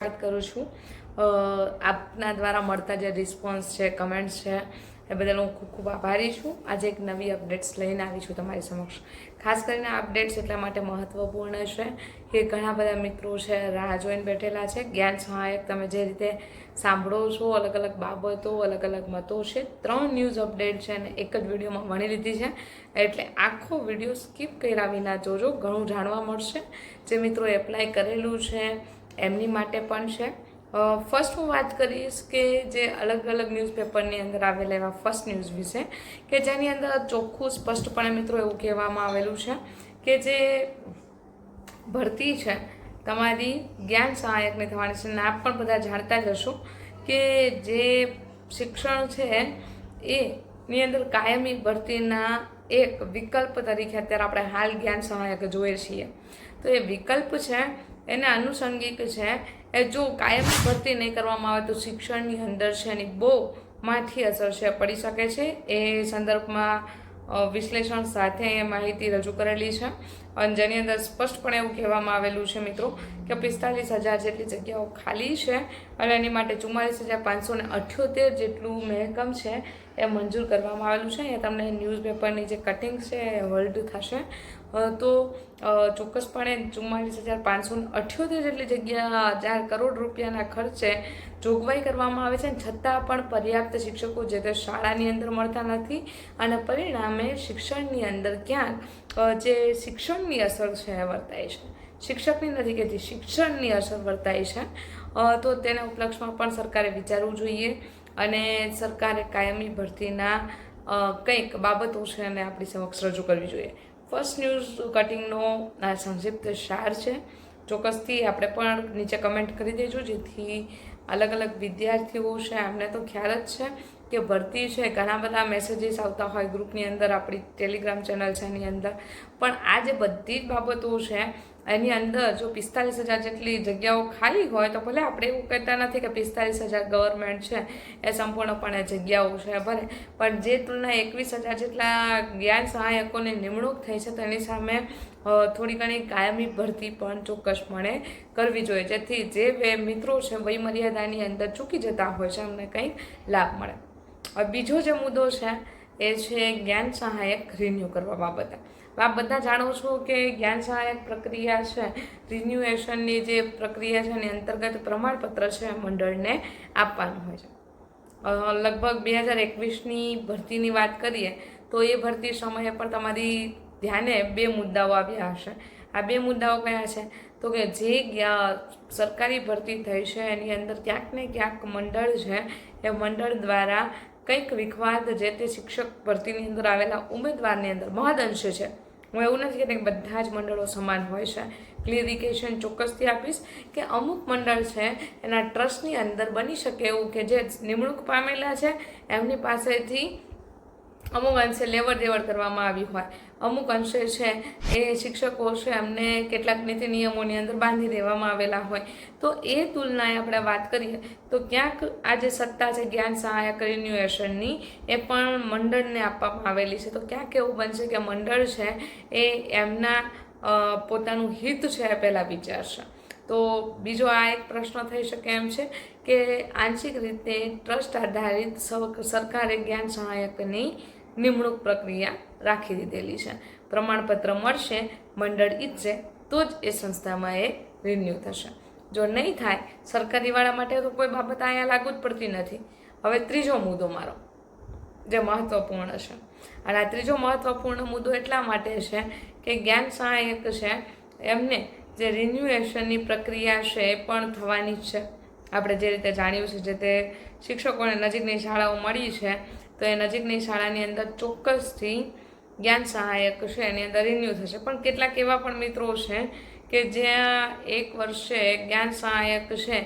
સ્વાગત કરું છું. આપના દ્વારા મળતા જે રિસ્પોન્સ છે કમેન્ટ્સ છે, એ બદલ હું ખૂબ ખૂબ આભારી છું. આજે એક નવી અપડેટ્સ લઈને આવી છું તમારી સમક્ષ. ખાસ કરીને અપડેટ્સ એટલા માટે મહત્વપૂર્ણ છે કે ઘણા બધા મિત્રો છે, રાહ જોઈને બેઠેલા છે. જ્ઞાન સહાયક તમે જે રીતે સાંભળો છો, અલગ અલગ બાબતો, અલગ અલગ મતો છે, ત્રણ ન્યૂઝ અપડેટ છે અને એક જ વિડીયોમાં વણી લીધી છે. એટલે આખો વીડિયો સ્કીપ કર્યા વિના જોજો, ઘણું જાણવા મળશે. જે મિત્રો એપ્લાય કરેલું છે એમની માટે પણ છે. ફર્સ્ટ હું વાત કરીશ કે જે અલગ અલગ ન્યૂઝપેપરની અંદર આવેલા એવા ફર્સ્ટ ન્યૂઝ વિશે, કે જેની અંદર ચોખ્ખું સ્પષ્ટપણે મિત્રો એવું કહેવામાં આવેલું છે કે જે ભરતી છે, તમારી જ્ઞાન સહાયકની થવાની છે. અને આપ પણ બધા જાણતા જ હશો કે જે શિક્ષણ છે એની અંદર કાયમી ભરતીના એક વિકલ્પ તરીકે અત્યારે આપણે હાલ જ્ઞાન સહાયક જોઈએ છીએ. તો એ વિકલ્પ છે, એને આનુષંગિક છે, એ જો કાયમી ભરતી નહીં કરવામાં આવે તો શિક્ષણની અંદર છે એની બહુ માઠી અસર છે, પડી શકે છે. એ સંદર્ભમાં વિશ્લેષણ સાથે એ માહિતી રજૂ કરેલી છે. અને જેની અંદર સ્પષ્ટપણે એવું કહેવામાં આવેલું છે મિત્રો કે પિસ્તાલીસ હજાર જેટલી જગ્યાઓ ખાલી છે અને એની માટે ચુમ્માલીસ હજાર પાંચસો ને અઠ્યોતેર જેટલું મહેકમ છે એ મંજૂર કરવામાં આવેલું છે. અહીંયા તમને ન્યૂઝપેપરની જે કટિંગ છે એ હોલ્ડ થશે. તો ચોક્કસપણે ચુમ્માલીસ હજાર પાંચસો અઠ્યોતેર જેટલી જગ્યા ચાર કરોડ રૂપિયાના ખર્ચે જોગવાઈ કરવામાં આવે છે છતાં પણ પર્યાપ્ત શિક્ષકો જે તે શાળાની અંદર મળતા નથી અને પરિણામે શિક્ષણની અંદર ક્યાંક જે શિક્ષણની અસર છે એ વર્તાય છે. શિક્ષકની નથી કહેતી, શિક્ષણની અસર વર્તાય છે. તો તેના ઉપલક્ષમાં પણ સરકારે વિચારવું જોઈએ અને સરકારે કાયમી ભરતીના કંઈક બાબતો છે અને આપણી સમક્ષ રજૂ કરવી જોઈએ. ફર્સ્ટ ન્યૂઝ કટિંગનો આ સંક્ષિપ્ત સાર છે. ચોક્કસથી આપણે પણ નીચે કમેન્ટ કરી દેજો, જેથી અલગ અલગ વિદ્યાર્થીઓ છે, એમને તો ખ્યાલ જ છે કે ભરતી છે, ઘણા બધા મેસેજીસ આવતા હોય ગ્રુપની અંદર, આપણી ટેલિગ્રામ ચેનલ છે એની અંદર. પણ આ જે બધી જ બાબતો છે એની અંદર જો પિસ્તાલીસ હજાર જેટલી જગ્યાઓ ખાલી હોય તો ભલે આપણે એવું કહેતા નથી કે પિસ્તાલીસ હજાર ગવર્મેન્ટ છે, એ સંપૂર્ણપણે જગ્યાઓ છે ભલે. પણ જે તુલના એકવીસ હજાર જેટલા જ્ઞાન સહાયકોની નિમણૂક થઈ છે તેની સામે થોડી ઘણી કાયમી ભરતી પણ ચોક્કસપણે કરવી જોઈએ. જેથી જે મિત્રો છે વયમર્યાદાની અંદર ચૂકી જતા હોય છે એમને કંઈક લાભ મળે. હવે બીજો જે મુદ્દો છે, એ છે જ્ઞાન સહાયક રિન્યૂ કરવા બાબતે. આપ બધા જાણો છો કે જ્ઞાન સહાયક પ્રક્રિયા છે, રિન્યુએશનની જે પ્રક્રિયા છે એની અંતર્ગત પ્રમાણપત્ર છે મંડળને આપવાનું હોય છે. લગભગ બે હજાર એકવીસની ભરતીની વાત કરીએ, તો એ ભરતી સમયે પણ તમારી ધ્યાને બે મુદ્દાઓ આવ્યા હશે. આ બે મુદ્દાઓ કયા છે? તો કે જે સરકારી ભરતી થઈ છે, એની અંદર ક્યાંક ને ક્યાંક મંડળ છે, એ મંડળ દ્વારા કંઈક વિખવાદ જે તે શિક્ષક ભરતીની અંદર આવેલા ઉમેદવારની અંદર મહદઅંશે છે. હું એવું નથી કે બધા જ મંડળો સમાન હોય છે. ક્લિયરિકેશન ચોક્કસથી આપીશ કે અમુક મંડળ છે એના ટ્રસ્ટની અંદર બની શકે એવું કે જે નિમણૂક પામેલા છે એમની પાસેથી અમુક અંશે લેવડ દેવડ કરવામાં આવી હોય. અમુક અંશે છે, એ શિક્ષકો છે એમને કેટલાક નીતિ નિયમોની અંદર બાંધી દેવામાં આવેલા હોય. તો એ તુલનાએ આપણે વાત કરીએ, તો ક્યાંક આ જે સત્તા છે, જ્ઞાન સહાયક રિન્યુએશનની, એ પણ મંડળને આપવામાં આવેલી છે. તો ક્યાંક એવું બનશે કે મંડળ છે, એ એમના પોતાનું હિત છે એ પહેલાં વિચારશે. તો બીજો આ એક પ્રશ્ન થઈ શકે એમ છે કે આંશિક રીતે ટ્રસ્ટ આધારિત સરકારે જ્ઞાન સહાયકની નિમણૂક પ્રક્રિયા રાખી દીધેલી છે. પ્રમાણપત્ર મળશે, મંડળ ઈચ્છે તો જ એ સંસ્થામાં એ રિન્યૂ થશે. જો નહીં થાય સરકારીવાળા માટે તો કોઈ બાબત અહીંયા લાગુ જ પડતી નથી. હવે ત્રીજો મુદ્દો મારો, જે મહત્વપૂર્ણ છે. અને આ ત્રીજો મહત્વપૂર્ણ મુદ્દો એટલા માટે છે કે જ્ઞાન સહાયક છે, એમને જે રિન્યુએશનની પ્રક્રિયા છે એ પણ થવાની જ છે. આપણે જે રીતે જાણ્યું છે, જે તે શિક્ષકોને નજીકની શાળાઓ મળી છે તો એ નજીકની શાળાની અંદર ચોક્કસથી જ્ઞાન સહાયક છે, એની અંદર રિન્યૂ થશે. પણ કેટલાક એવા પણ મિત્રો છે કે જ્યાં એક વર્ષે જ્ઞાન સહાયક છે,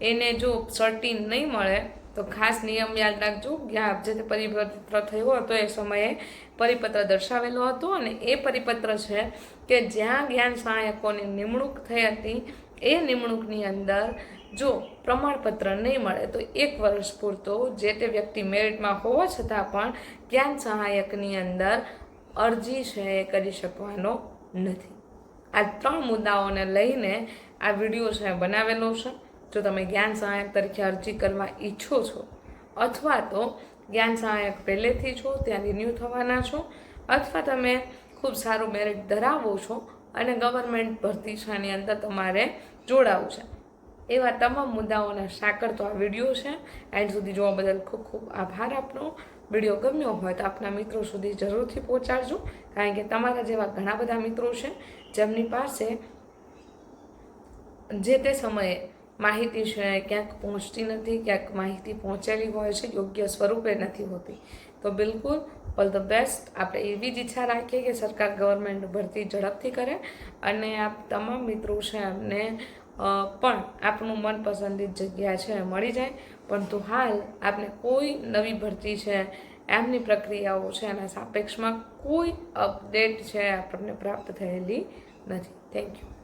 એને જો સર્ટી નહીં મળે, તો ખાસ નિયમ યાદ રાખજો, જ્યાં જે પરિપત્ર થયો હતો એ સમયે પરિપત્ર દર્શાવેલો હતો અને એ પરિપત્ર છે કે જ્યાં જ્ઞાન સહાયકોની નિમણૂક થઈ હતી એ નિમણૂકની અંદર જો પ્રમાણપત્ર નહીં મળે, તો એક વર્ષ પૂરતો જે તે વ્યક્તિ મેરિટમાં હોવા છતાં પણ જ્ઞાન સહાયકની અંદર અરજી છે એ કરી શકવાનો નથી. આ ત્રણ મુદ્દાઓને લઈને આ વીડિયો છે બનાવેલો છે. જો તમે જ્ઞાન સહાયક તરીકે અરજી કરવા ઈચ્છો છો, અથવા તો જ્ઞાન સહાયક પહેલેથી છો ત્યાં રિન્યૂ થવાના છો, અથવા તમે ખૂબ સારું મેરિટ ધરાવો છો અને ગવર્મેન્ટ ભરતી શાની અંદર તમારે જોડાવું છે. એવા તમામ મુદ્દાઓના સાકર તો આ વીડિયો છે. એન્ડ સુધી જોવા બદલ ખૂબ ખૂબ આભાર આપનો. વીડિયો ગમ્યો હોય તો આપના મિત્રો સુધી જરૂરથી પહોંચાડજો. કારણ કે તમારા જેવા ઘણા બધા મિત્રો છે, જેમની પાસે જે તે સમયે માહિતી છે, ક્યાંક પહોંચતી નથી, ક્યાંક માહિતી પહોંચેલી હોય છે, યોગ્ય સ્વરૂપે નથી હોતી. તો બિલકુલ, ઓલ ધ બેસ્ટ. આપણે એવી જ ઈચ્છા રાખીએ કે સરકાર ગવર્મેન્ટ ભરતી ઝડપથી કરે અને આપ તમામ મિત્રો છે એમને પણ આપનું મનપસંદિત જગ્યા છે મળી જાય. પરંતુ હાલ આપને કોઈ નવી ભરતી છે, એમની પ્રક્રિયાઓ છે, એના સાપેક્ષમાં કોઈ અપડેટ છે આપણને પ્રાપ્ત થયેલી નથી. Thank you